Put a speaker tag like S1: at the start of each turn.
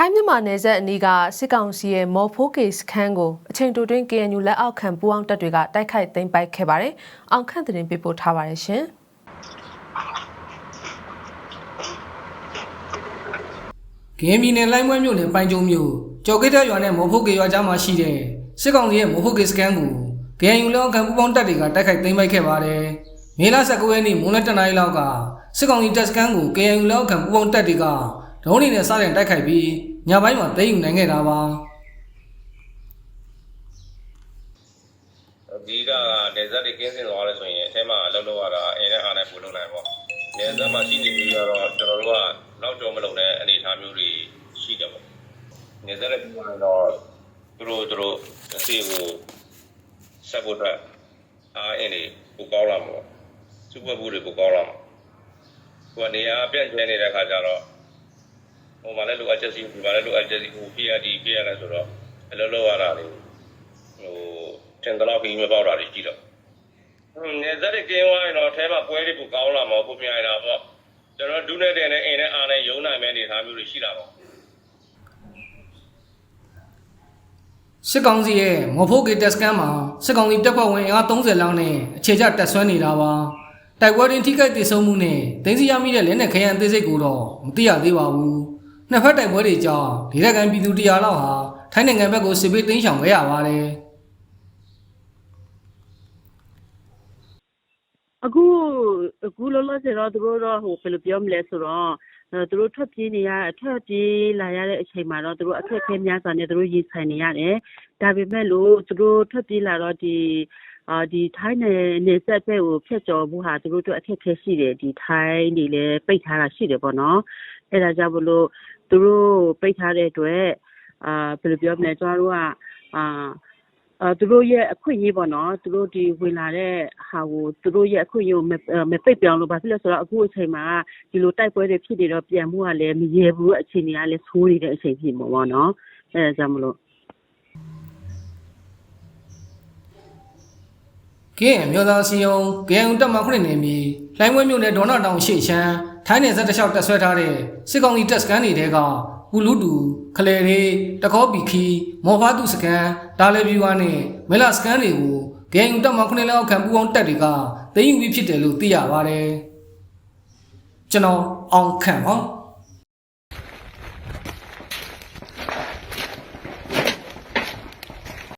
S1: ထိုင်းမြန်မာနယ်စပ်အနီးကစစ်ကောင်စီရဲ့မော်ဖိုးကေစခန်းကိုအချိန်တိုတွင်း KNU လက်အောက်ခံပူးအောင်တပ်တွေကတိုက်ခိုက်သိမ်းပိုက်ခဲ့ပါတယ်။အောင်ခန့်သတင်းပေးပို့ထားပါတယ်ရှင်။
S2: ကင်းပြည်နယ်လိုင်းပွဲမြို့နယ်ပိုင်ကျုံမြို့ကြော်ကိတ်တဲ့ရွာနဲ့မော်ဖို့ကေရွာကြားမှာရှိတဲ့စစ်ကောင်စီရဲ့မော်ဖို့ကေစကန်ကို KNU လောက်ခံပူပေါင်းတပ်တွေကတိုက်ခိုက်သိမ်းပိုက်ခဲ့ပါတယ်။မေလ19ရက်နေ့မွန်းလယ်တနာရီလောက်ကစစ်ကောင်စီတပ်စကန်ကို KNU လောက်ခံပူပေါင်းတပ်တွေကဒရုန်းတွေနဲ့စတင်တိုက်ခိုက်ပြီး ညပိုင်းမှာသိမ်းယူနိုင်ခဲ့တာပါ
S3: ဒီကနေဇက်တွေကင်းစင်သွားလဲဆိုရင်အထဲမှာအလုပ်လုပ်ရတာအင်းနဲ့အားနဲ့ပို့လုပ်နိုင်ပေါ့နေဇက်မှာရှိနေပြီးတော့ကျွန်တော်တို့ကနောက်ကျော်မလုပ်တဲ့အနေအထားမျိုးတွေရှိတယ်ပေါ့နေဇက်လည်းပြောရင်တော့သူတို့သူတို့အစီကိုဆက်ဖို့အတွက်အားအင်းတွေပိုကောင်းလာမှာပေါ့စူပါဘူးတွေပိုကောင်းလာမှာကိုကနေရာပြန့်ကျဲနေတဲ့ခါကျတော့ ဟိုမှာလည်းလိုအပ်ချက်စီဒီမှာလည်းလိုအပ်ချက်စီဟို PRD ပြရလဲဆိုတော့အလုပ်လုပ်ရတာလေဟိုတင်တလောက်ခီးမပေါက်တာတွေကြည့်တော့နေဇက်တွေကင်းဝိုင်းတော့အဲမှာပွဲတွေပူကောင်းလာမှာပုံပြရတာပေါ့ကျွန်တော်ဒုနဲ့တဲ့နဲ့အင်းနဲ့အားနဲ့ယုံနိုင်မဲ့အနေထားမျိုးတွေရှိတာပေါ့
S2: စစ်ကောင်စီရဲ့မော်ဖိုကေတပ်စကန်မှာစစ်ကောင်စီတပ်ဖွဲ့ဝင်အင်အား30လောက်နဲ့အခြေချတပ်ဆွဲနေတာပါ။တိုက်ပွဲတွင်ထိခိုက်ဒေဆုံးမှုနဲ့တင်းစီရမိတဲ့လက်နက်ခဲယမ်းအသေးစိတ်ကိုတော့မသိရသေးပါဘူး။ နှစ်ဖက်တိုက်ပွဲတွေကြောင့်ဒေသခံပြည်သူ100လောက်ဟာထိုင်းနိုင်ငံဘက်ကိုစစ်ပေးသိမ်းရှောင်ခဲ့ရပါတယ်။
S4: အခုအခုလောလောဆယ်တော့သူတို့တော့ဟိုဘယ်လိုပြောမလဲဆိုတော့အဲသူတို့ထွက်ပြေးနေရထွက်ပြေးလာရတဲ့အချိန်မှာတော့သူတို့အခက်အခဲများစွာနဲ့သူတို့ရင်ဆိုင်နေရတယ်။ဒါပေမဲ့လို့သူတို့ထွက်ပြေးလာတော့ဒီအာဒီထိုင်းနယ်နေဆက်ဘက်ကိုဖျက်ကျော်ဖို့ဟာသူတို့တို့အခက်အခဲရှိတယ်ဒီထိုင်းနေလည်းပိတ်ထားတာရှိတယ်ပေါ့နော်။အဲဒါကြောင့်မလို့ သူတို့ပိတ်ထားတဲ့အတွက်အာဘယ်လိုပြောမလဲကျမတို့ကအာအဲသူတို့ရဲ့အခွင့်အရေးပေါ့နော်သူတို့ဒီဝင်လာတဲ့ဟာကိုသူတို့ရဲ့အခွင့်အရေးကိုမမပိတ်ပြောင်းလို့ဘာဖြစ်လဲဆိုတော့အခုအချိန်မှာဒီလိုတိုက်ပွဲတွေဖြစ်နေတော့ပြန်မှုကလည်းမရေဘူးအခြေအနေကလည်းဆိုးနေတဲ့အချိန်ဖြစ်မှာပေါ့နော်အဲဒါကြောင့်မလို့
S2: ကင်းအမျိုးသားစီယုံ KNU တပ်မခုနှစ်နေမီလိုင်းဝဲမြို့နယ်ဒေါနာတောင်ရှေ့ချမ်းထိုင်းနယ်စပ်တစ်လျှောက်တက်ဆွဲထားတဲ့စစ်ကောင်စီတပ်စခန်းတွေတဲကပူလူတူခလေရီတကောပီခီမော်ဖာတူစကန်ဒါလေဗျူဝါနဲ့မဲလာစကန်တွေကို KNU တပ်မခုနှစ်လောက်ခံပူအောင်တပ်တွေကသိမ်းယူပြီးဖြစ်တယ်လို့သိရပါတယ်ကျွန်တော်အောင်ခန့်ပါ